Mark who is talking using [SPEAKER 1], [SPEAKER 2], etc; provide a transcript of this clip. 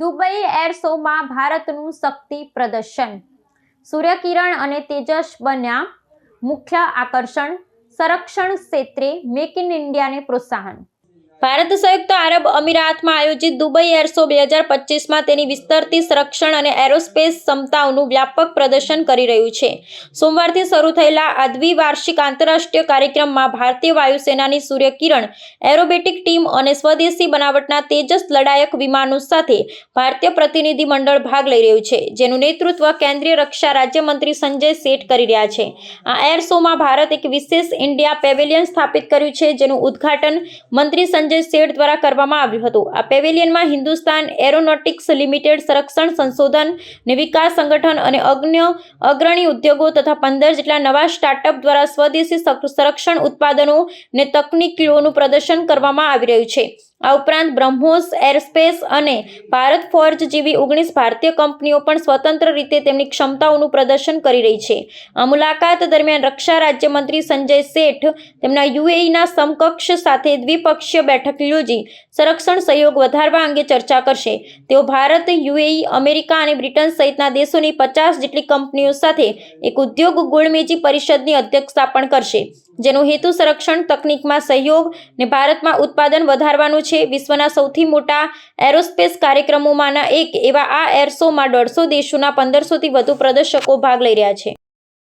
[SPEAKER 1] Dubai air શોમાં ભારતનું શક્તિ પ્રદર્શન. સૂર્યકિરણ અને તેજસ બન્યા મુખ્ય આકર્ષણ. સંરક્ષણ ક્ષેત્રે મેક ઇન ઇન્ડિયાને પ્રોત્સાહન. ભારત સંયુક્ત આરબ અમીરાતમાં આયોજિત દુબઈ એરશો બે હજાર પચીસમાં તેની વિસ્તરતી સંરક્ષણ અને એરોસ્પેસ ક્ષમતાઓનું વ્યાપક પ્રદર્શન કરી રહ્યું છે. સોમવારથી શરૂ થયેલા આ દ્વિવાર્ષિક આંતરરાષ્ટ્રીય કાર્યક્રમમાં ભારતીય વાયુસેનાની સૂર્યકિરણ, એરોબેટિક ટીમ અને સ્વદેશી બનાવટના તેજસ લડાયક વિમાનો સાથે ભારતીય પ્રતિનિધિ મંડળ ભાગ લઈ રહ્યું છે, જેનું નેતૃત્વ કેન્દ્રીય રક્ષા રાજ્યમંત્રી સંજય શેઠ કરી રહ્યા છે. આ એર શોમાં ભારત એક વિશેષ ઇન્ડિયા પેવેલિયન સ્થાપિત કર્યું છે, જેનું ઉદ્ઘાટન મંત્રી સંજય શેઠ દ્વારા કરવામાં આવ્યું હતું. આ પેવેલિયનમાં હિન્દુસ્તાન એરોનોટિક્સ લિમિટેડ સંરક્ષણ સંશોધન ને વિકાસ સંગઠન અને અગ્ન્ય અગ્રણી ઉદ્યોગો તથા પંદર જેટલા નવા સ્ટાર્ટઅપ દ્વારા સ્વદેશી સંરક્ષણ ઉત્પાદનો ને તકનીકીઓનું પ્રદર્શન કરવામાં આવી રહ્યું છે. આ ઉપરાંત બ્રહ્મોસ, એરસ્પેસ અને ભારત ફોર્જ જેવી ઓગણીસ ભારતીય કંપનીઓ પણ સ્વતંત્ર રીતે તેમની ક્ષમતાઓનું પ્રદર્શન કરી રહી છે. આ મુલાકાત દરમિયાન રક્ષા રાજ્યમંત્રી સંજય શેઠ તેમના યુએઈના સમકક્ષ સાથે દ્વિપક્ષીય બેઠક યોજી સંરક્ષણ સહયોગ વધારવા અંગે ચર્ચા કરશે. તેઓ ભારત, યુએઈ, અમેરિકા અને બ્રિટન સહિતના દેશોની પચાસ જેટલી કંપનીઓ સાથે એક ઉદ્યોગ ગોળમેજી પરિષદની અધ્યક્ષતા પણ કરશે. જેનો હેતુ સંરક્ષણ, તકનીકમાં સહયોગ ને ભારતમાં ઉત્પાદન વધારવાનું છે. વિશ્વના સૌથી મોટા એરોસ્પેસ કાર્યક્રમોમાંના એક એવા આ એરશોમાં દોઢસો દેશોના પંદરસોથી વધુ પ્રદર્શકો ભાગ લઈ રહ્યા છે.